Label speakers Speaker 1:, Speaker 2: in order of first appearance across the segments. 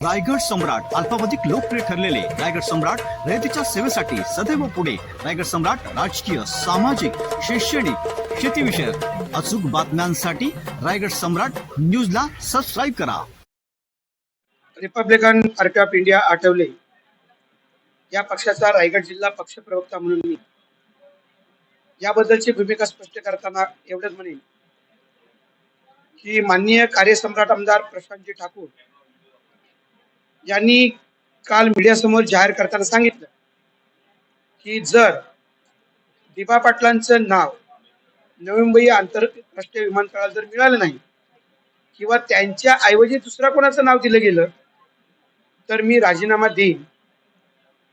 Speaker 1: रायगड सम्राट अल्पावधिक लोकप्रिय ठरलेले रायगड सम्राट रयतेच्या सेवेसाठी सदैव पुढे. रायगड सम्राट राजकीय सामाजिक शैक्षणिक शेतीविषयक अचूक बातम्यांसाठी रायगड सम्राट न्यूजला सबस्क्राईब करा.
Speaker 2: Republican party of India Athawale. या पक्षाचा रायगड जिल्हा पक्ष प्रवक्ता म्हणून मी. याबद्दलची भूमिका स्पष्ट करताना एवढंच म्हणेन की माननीय कार्यसम्राट आमदार प्रशांतजी ठाकूर यांनी काल मीडियासमोर जाहीर करताना सांगितलं की जर दिबा पाटलांचं नाव नवी मुंबई आंतरराष्ट्रीय विमानतळाला जर मिळालं नाही किंवा त्यांच्या ऐवजी दुसऱ्या कोणाचं नाव दिलं गेलं तर मी राजीनामा देईन.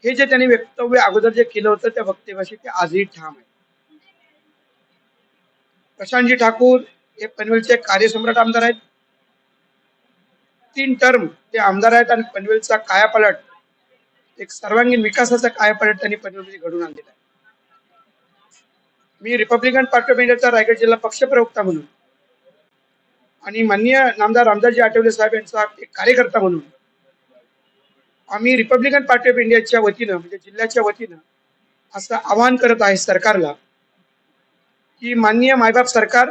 Speaker 2: हे जे त्यांनी वक्तव्य अगोदर जे केलं होतं त्या वक्तव्याशी ते आजही ठाम आहे. प्रशांतजी ठाकूर हे पनवेलचे कार्यसम्राट आमदार आहेत. तीन टर्म ते आमदार आहेत आणि पनवेलचा कायापालट एक सर्वांगीण विकासाचा कायापालट त्यांनी पनवेलमध्ये घडून आणलेला आहे. मी रिपब्लिकन पार्टी ऑफ इंडियाचा रायगड जिल्हा पक्ष प्रवक्ता म्हणून आणि माननीय नामदार रामदासजी आठवले साहेब यांचा एक कार्यकर्ता म्हणून आम्ही रिपब्लिकन पार्टी ऑफ इंडियाच्या वतीनं म्हणजे जिल्ह्याच्या वतीनं असं आवाहन करत आहे सरकारला की माननीय मायबाप सरकार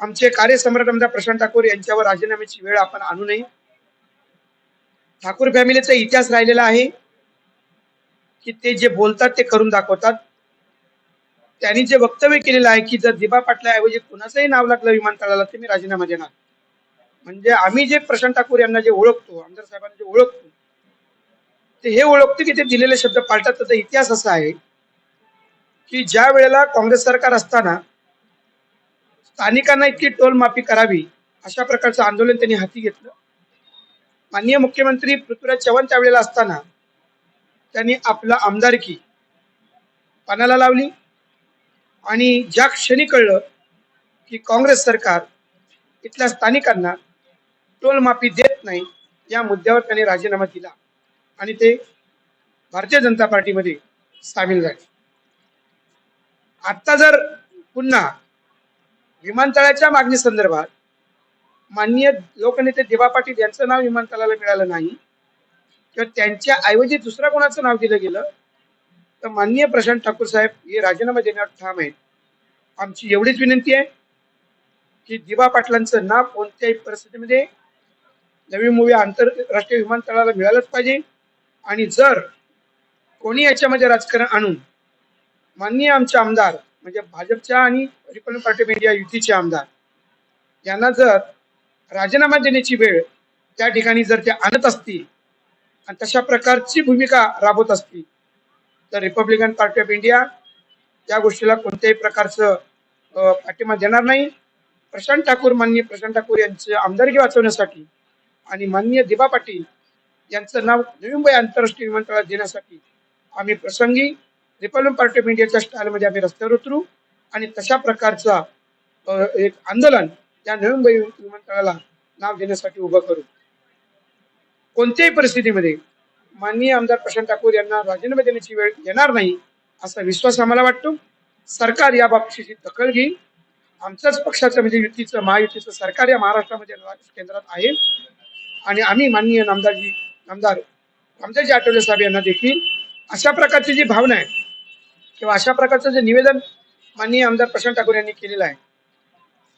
Speaker 2: आमचे कार्यसम्राट आमदार प्रशांत ठाकूर यांच्यावर राजीनाम्याची वेळ आपण आणू नये. ठाकूर फॅमिलीचा इतिहास राहिलेला आहे. की ते जे बोलतात ते करून दाखवतात. त्यांनी जे वक्तव्य केलेलं आहे की जर दिबा पाटलाऐवजी कुणाचंही नाव लागलं विमानतळाला ते मी राजीनामा देणार. म्हणजे आम्ही जे प्रशांत ठाकूर यांना जे ओळखतो आमदार साहेबांना जे ओळखतो ते हे ओळखतो की ते दिलेले शब्द पाळतात. त्याचा इतिहास असा आहे की ज्या वेळेला काँग्रेस सरकार असताना स्थानिकांना इतकी टोल माफी करावी अशा प्रकारचं आंदोलन त्यांनी हाती घेतलं. माननीय मुख्यमंत्री पृथ्वीराज चव्हाण त्यावेळेला असताना त्यांनी आपला आमदारकी पानाला लावली आणि ज्या क्षणी कळलं की काँग्रेस सरकार इथल्या स्थानिकांना टोल माफी देत नाही या मुद्द्यावर त्यांनी राजीनामा दिला आणि ते भारतीय जनता पार्टीमध्ये सामील झाले. आता जर पुन्हा विमानतळाच्या मागणी संदर्भात माननीय लोकनेते देवा पाटील यांचं नाव विमानतळाला मिळालं नाही किंवा त्यांच्या ऐवजी दुसऱ्या कोणाचं नाव दिलं गेलं तर माननीय प्रशांत ठाकूर साहेब हे राजीनामा देण्यावर ठाम आहेत. आमची एवढीच विनंती आहे की दिवा पाटलांचं नाव कोणत्याही परिस्थितीमध्ये नवी मूवी आंतरराष्ट्रीय विमानतळाला मिळालंच पाहिजे. आणि जर कोणी याच्यामध्ये राजकारण आणून माननीय आमचे आमदार म्हणजे भाजपच्या आणि रिपब्लिकन पार्टी ऑफ इंडिया युतीचे आमदार यांना जर राजीनामा देण्याची वेळ त्या ठिकाणी जर ते आणत असतील आणि तशा प्रकारची भूमिका राबवत असतील तर रिपब्लिकन पार्टी ऑफ इंडिया या गोष्टीला कोणत्याही प्रकारचं पाठिंबा देणार नाही. प्रशांत ठाकूर माननीय प्रशांत ठाकूर यांचे आमदारकी वाचवण्यासाठी आणि माननीय दिबा पाटील यांचं नाव नवी मुंबई आंतरराष्ट्रीय विमानतळात देण्यासाठी आम्ही प्रसंगी रिपब्लिकन पार्टी ऑफ इंडियाच्या स्टाईलमध्ये आम्ही रस्त्यावर उतरू आणि तशा प्रकारचा एक आंदोलन या नवी मुंबई विमानतळाला नाव देण्यासाठी उभं करू. कोणत्याही परिस्थितीमध्ये माननीय आमदार प्रशांत ठाकूर यांना राजीनामा देण्याची वेळ येणार नाही असा विश्वास आम्हाला वाटतो. सरकार या बाबतीची दखल घेईल. आमच्याच पक्षाचं म्हणजे युतीचं महायुतीचं सरकार या महाराष्ट्रामध्ये केंद्रात आहे. आणि आम्ही माननीय नामदारजी नामदार रामदासजी आठवले साहेब यांना देखील अशा प्रकारची जी भावना आहे किंवा अशा प्रकारचं जे निवेदन माननीय आमदार प्रशांत ठाकूर यांनी केलेलं आहे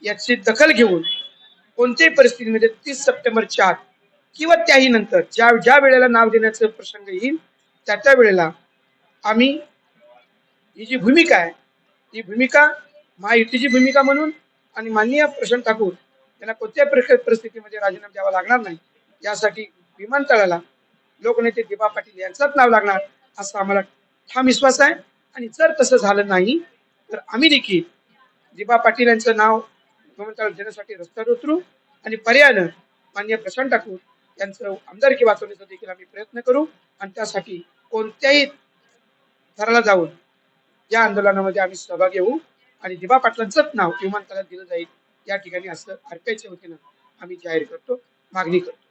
Speaker 2: याची दखल घेऊन कोणत्याही परिस्थितीमध्ये तीस सप्टेंबरच्या आत किंवा त्याही नंतर ज्या ज्या वेळेला नाव देण्याचा प्रसंग येईल त्या त्या वेळेला आम्ही ही जी भूमिका आहे ती भूमिका महायुतीची भूमिका म्हणून आणि माननीय प्रशांत ठाकूर यांना कोणत्याही प्रक- परिस्थितीमध्ये राजीनामा द्यावा लागणार नाही यासाठी विमानतळाला लोकनेते दिबा पाटील यांचंच नाव लागणार असा आम्हाला ठाम विश्वास आहे. आणि जर तसं झालं नाही तर आम्ही देखील दिबा पाटील यांचं नाव विमानतळ देण्यासाठी रस्त्यावर उतरू आणि पर्यायानं माननीय प्रशांत ठाकूर यांचं आमदारकी वाचवण्याचा देखील आम्ही प्रयत्न करू आणि त्यासाठी कोणत्याही थराला जाऊन या आंदोलनामध्ये आम्ही सहभागी घेऊ आणि दिबा पाटलांचंच नाव विमानतळात दिलं जाईल या ठिकाणी असं आरपीआयच्या वतीनं आम्ही जाहीर करतो मागणी करतो.